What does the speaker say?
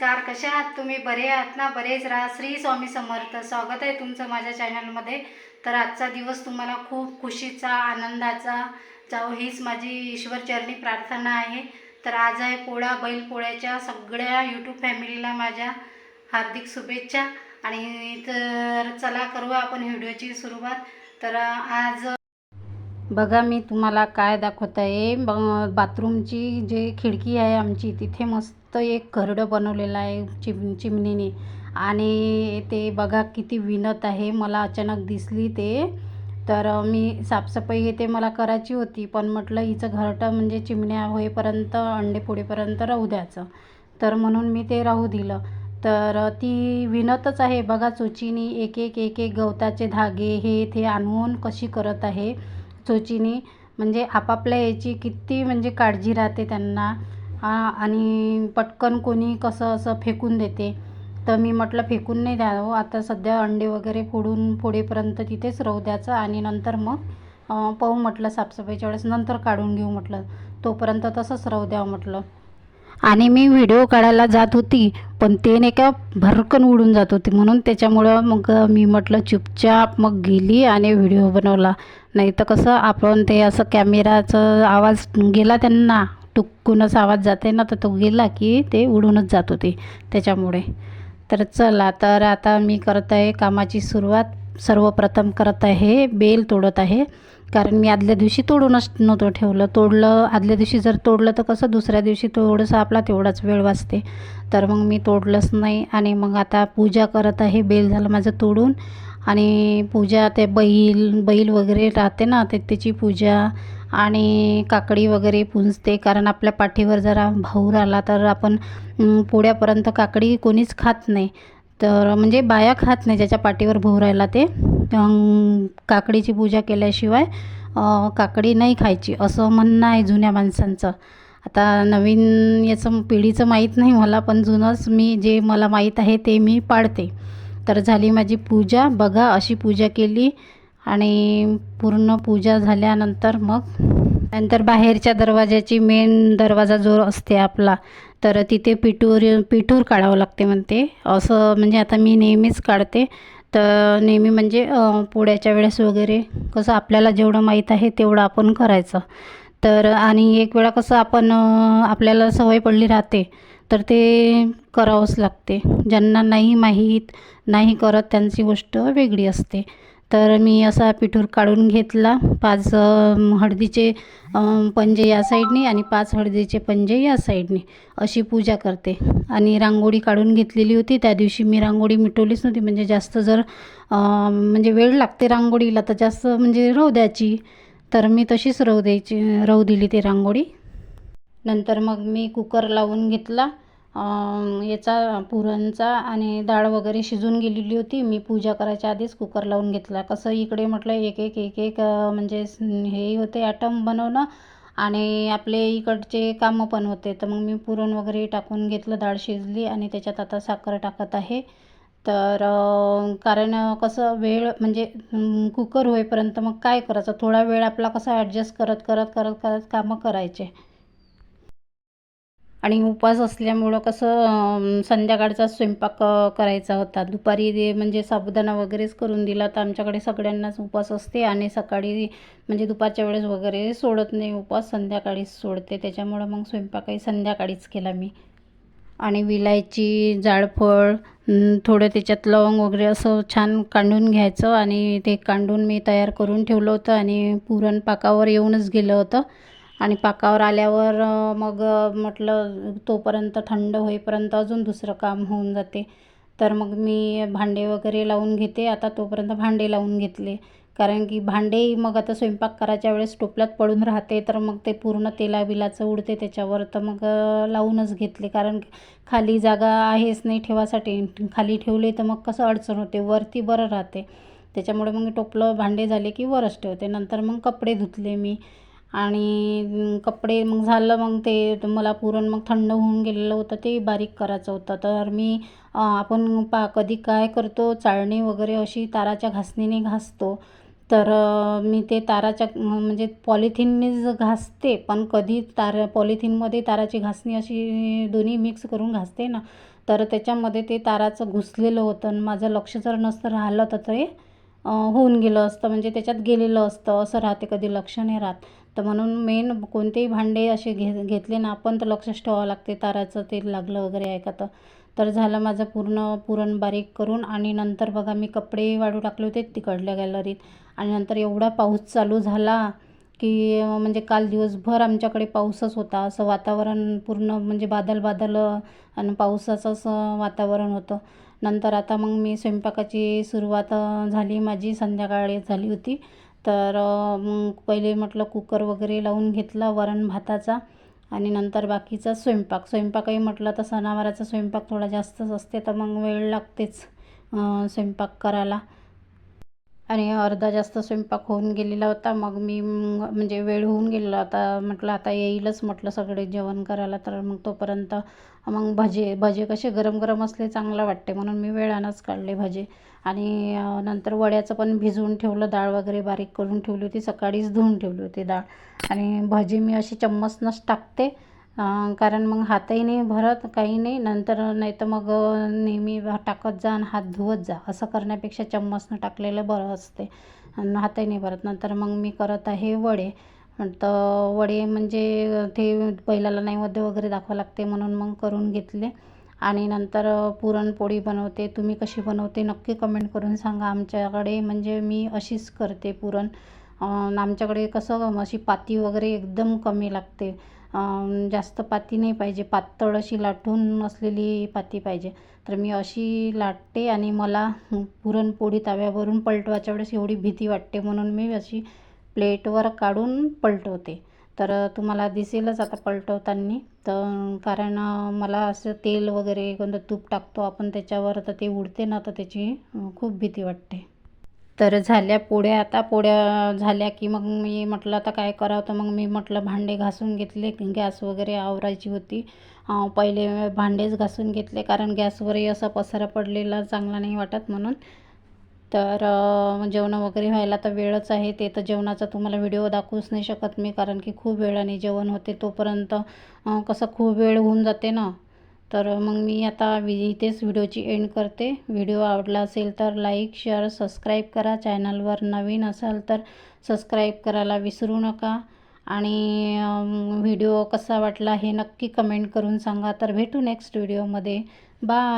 नमस्कार कशा आहात तुम्ही? बरे आहात ना? बरेच राहा. श्री स्वामी समर्थ. स्वागत आहे तुमचं माझ्या चॅनलमध्ये. तर आजचा दिवस तुम्हाला खूप खुशीचा आनंदाचा जाऊ हीच माझी ईश्वरचरणी प्रार्थना आहे. तर आज आहे पोळा बैल पोळ्याच्या सगळ्या यूट्यूब फॅमिलीला माझ्या हार्दिक शुभेच्छा. आणि तर चला करूया आपण व्हिडिओची सुरुवात. तर आज बघा मी तुम्हाला काय दाखवत आहे ब- बाथरूमची जे खिडकी आहे आमची तिथे मस्त एक घरडं बनवलेलं आहे चिम चिमणीने. आणि ते बघा किती विणत आहे. मला अचानक दिसली ते. तर मी साफसफाई हे ते मला करायची होती पण म्हटलं हिचं घरटं म्हणजे चिमण्या होईपर्यंत अंडे फोडेपर्यंत राहू द्यायचं. तर म्हणून मी ते राहू दिलं. तर ती विणतच आहे. बघा चोचीनी एक एक एक एक गवताचे धागे हे ते आणून कशी करत आहे. सोचीने म्हणजे आपापल्या याची किती म्हणजे काळजी राहते त्यांना. आणि पटकन कोणी कसं असं फेकून देते. तर मी म्हटलं फेकून नाही द्यावं. आता सध्या अंडे वगैरे फोडून फोडेपर्यंत तिथेच राहू द्यायचं. आणि नंतर मग पाहू म्हटलं साफसफाईच्या वेळेस. नंतर काढून घेऊ म्हटलं. तोपर्यंत तसंच राहू द्यावं म्हटलं. आणि मी व्हिडिओ काढायला जात होती पण ते नाही का भरकन उडून जात होती. म्हणून त्याच्यामुळं मग मी म्हटलं चुपचाप मग गेली आणि व्हिडिओ बनवला. नाही तर कसं आपण ते असं कॅमेराचं आवाज गेला त्यांना टुकूनच आवाज जाते ना तर तो गेला की ते उडूनच जात होते त्याच्यामुळे. तर चला तर आता मी करत आहे कामाची सुरुवात. सर्वप्रथम करत आहे बेल तोडत आहे. कारण मी आदल्या दिवशी तोडूनच नव्हतं ठेवलं. तोडलं आदल्या दिवशी जर तोडलं तर कसं दुसऱ्या दिवशी थोडंसं आपला तेवढाच वेळ वाचते. तर मग मी तोडलंच नाही आणि मग आता पूजा करत आहे. बेल झालं माझं तोडून आणि पूजा ते बैल बैल वगैरे राहते ना ते त्याची पूजा आणि काकडी वगैरे पुंजते. कारण आपल्या पाठीवर जरा भाऊ राहिला तर आपण पोळ्यापर्यंत काकडी कोणीच खात नाही. तर म्हणजे बाया खात नाही ज्याच्या पाठीवर भाऊ राहिला ते. काकडीची पूजा केल्याशिवाय काकडी नाही खायची असं म्हणणं आहे जुन्या माणसांचं. आता नवीन याचं पिढीचं माहीत नाही मला पण जुनंच मी जे मला माहीत आहे ते मी पाळते. तर झाली माझी पूजा बघा अशी पूजा केली आणि पूर्ण पूजा झाल्यानंतर मग नंतर बाहेरच्या दरवाजाची मेन दरवाजा जो असते आपला तर तिथे पिठूर पिठूर काढावं लागते म्हणते. असं म्हणजे आता मी नेहमीच काढते. तर नेहमी म्हणजे पोळ्याच्या वेळेस वगैरे कसं आपल्याला जेवढं माहीत आहे तेवढं आपण करायचं. तर आणि एक वेळा कसं आपण आपल्याला सवय पडली राहते तर ते करावंच लागते. ज्यांना नाही माहीत नाही करत त्यांची गोष्ट वेगळी असते. तर मी असा पिठूर काढून घेतला. पाच हळदीचे पंजे या साईडने आणि पाच हळदीचे पंजे या साईडने. अशी पूजा करते. आणि रांगोळी काढून घेतलेली होती. त्या दिवशी मी रांगोळी मिटवलीच नव्हती. म्हणजे जास्त जर म्हणजे वेळ लागते रांगोळीला तर जास्त म्हणजे राहू द्यायची. तर मी तशीच राहू द्यायची राहू दिली ती रांगोळी. नंतर मग मी कुकर लावून घेतला. याचा पुरणचा आणि डाळ वगैरे शिजून गेलेली होती. मी पूजा करायच्या आधीच कुकर लावून घेतला. कसं इकडे म्हटलं एक एक एक एक म्हणजे हे होते ॲटम बनवणं आणि आपले इकडचे कामं पण होते. तर मग मी पुरण वगैरे टाकून घेतलं डाळ शिजली आणि त्याच्यात आता साखर टाकत आहे. तर कारण कसं वेळ म्हणजे कुकर होईपर्यंत मग काय करायचं? थोडा वेळ आपला कसा ॲडजस्ट करत करत करत करत कामं करायचे. आणि उपवास असल्यामुळं कसं संध्याकाळचा स्वयंपाक करायचा होता. दुपारी म्हणजे साबुदाणा वगैरेच करून दिला तर आमच्याकडे सगळ्यांनाच उपवास असते आणि सकाळी म्हणजे दुपारच्या वेळेस वगैरे सोडत नाही उपवास संध्याकाळीच सोडते. त्याच्यामुळं मग स्वयंपाकही संध्याकाळीच केला मी. आणि विलायची जाळफळ थोडं त्याच्यात लवंग वगैरे असं छान कांडून घ्यायचं आणि ते कांडून मी तयार करून ठेवलं होतं आणि पुरण पाकावर येऊनच गेलं होतं. आणि पाकावर आल्यावर मग म्हटलं तोपर्यंत थंड होईपर्यंत अजून दुसरं काम होऊन जाते. तर मग मी भांडे वगैरे लावून घेते. आता तोपर्यंत भांडे लावून घेतले. कारण की भांडे मग आता स्वयंपाक करायच्या वेळेस टोपल्यात पडून राहते. तर मग ते पूर्ण तेलाबिलाचं उडते त्याच्यावर. तर मग लावूनच घेतले. कारण खाली जागा आहेच नाही ठेवासाठी. खाली ठेवले तर मग कसं अडचण होते? वरती बरं राहते. त्याच्यामुळे मग टोपलं भांडे झाले की वरच ठेवते. नंतर मग कपडे धुतले मी. आणि कपडे मग झालं मग ते मला पुरण मग थंड होऊन गेलेलं होतं ते बारीक करायचं होतं. तर मी आपण पा कधी काय करतो चाळणी वगैरे अशी ताराच्या घासणीने घासतो. तर मी ते ताराच्या म्हणजे पॉलिथिननेच घासते पण कधी तार पॉलिथिनमध्ये ताराची घासणी अशी दोन्ही मिक्स करून घासते ना तर त्याच्यामध्ये ते ताराचं घुसलेलं होतं आणि माझं लक्ष जर नसतं राहिलं तर ते होऊन गेलं असतं म्हणजे त्याच्यात गेलेलं असतं असं राहते कधी लक्ष नाही राहत. तर म्हणून मेन कोणतेही भांडे असे घे घेतले ना आपण तर लक्षच ठेवावं लागते ताराचं तेल लागलं वगैरे आहे का तर तर झालं माझं पूर्ण पुरण बारीक करून आणि नंतर बघा मी कपडे वाळू टाकले होते तिकडल्या गॅलरीत आणि नंतर एवढा पाऊस चालू झाला की म्हणजे काल दिवसभर आमच्याकडे पाऊसच होता. असं वातावरण पूर्ण म्हणजे बादल बादल आणि पावसाचं असं वातावरण होतं. नंतर आता मग मी स्वयंपाकाची सुरुवात झाली. माझी संध्याकाळी झाली होती. तर मग पहिले म्हटलं कुकर वगैरे लावून घेतला वरण भाताचा आणि नंतर बाकीचा स्वयंपाक. स्वयंपाकही म्हटलं तर सणावाराचा स्वयंपाक थोडा जास्तच असते तर मग वेळ लागतेच स्वयंपाक करायला. आणि अर्धा जास्त स्वयंपाक होऊन गेलेला होता. मग मी म्हणजे वेळ होऊन गेलेला होता. म्हटलं आता येईलच म्हटलं सगळे जेवण करायला. तर मग तोपर्यंत मग भजे भजे कसे गरम गरम असले चांगलं वाटते. म्हणून मी वेळानंच काढले भजे. आणि नंतर वड्याचं पण भिजवून ठेवलं. डाळ वगैरे बारीक करून ठेवली होती. सकाळीच धुवून ठेवली होती डाळ. आणि भजी मी अशी चम्मचनंच टाकते. कारण मग हातही नाही भरत काही नाही. नंतर नाही तर मग नेहमी टाकत जा आणि हात धुवत जा. असं करण्यापेक्षा चम्मचनं टाकलेलं बरं असते. आणि हातही नाही भरत. नंतर मग मी करत आहे वडे. तर वडे म्हणजे ते पहिल्याला नैवेद्य वगैरे दाखवावं लागते म्हणून मग करून घेतले. आणि नंतर पुरणपोळी बनवते. तुम्ही कशी बनवते नक्की कमेंट करून सांगा. आमच्याकडे म्हणजे मी अशीच करते पुरण. आमच्याकडे कसं अशी पाती वगैरे एकदम कमी लागते. जास्त पाती नाही पाहिजे. पातळ अशी लाटून असलेली पाती पाहिजे. तर मी अशी लाटते आणि मला पुरणपोळी तव्यावरून पलटवायच्या वेळेस एवढी भीती वाटते. म्हणून मी अशी प्लेटवर काढून पलटवते. तर तुम्हाला दिसेलच आता पलटवताना. तर कारण मला असं तेल वगैरे कोणतं तूप टाकतो आपण त्याच्यावर तर ते उडते ना तर त्याची खूप भीती वाटते. तर झाल्या पोळ्या आता पोळ्या झाल्या की मग मी म्हटलं आता काय करावं? तर मग मी म्हटलं भांडे घासून घेतले गॅस वगैरे आवरायची होती. पहिले भांडेच घासून घेतले कारण गॅसवरही असा पसारा पडलेला चांगला नाही वाटत म्हणून. तर जेवण वगैरे व्हायला तर वेळच आहे ते तर जेवणाचा तुम्हाला व्हिडिओ दाखवूच नाही शकत मी कारण की खूप वेळाने जेवण होते तोपर्यंत कसं खूप वेळ होऊन जाते ना. तर मग मी आता वि इथेच व्हिडिओची एंड करते. व्हिडिओ आवडला असेल तर लाईक शेअर सबस्क्राईब करा. चॅनलवर नवीन असाल तर सबस्क्राईब करायला विसरू नका. आणि व्हिडिओ कसा वाटला हे नक्की कमेंट करून सांगा. तर भेटू नेक्स्ट व्हिडिओमध्ये. बाय!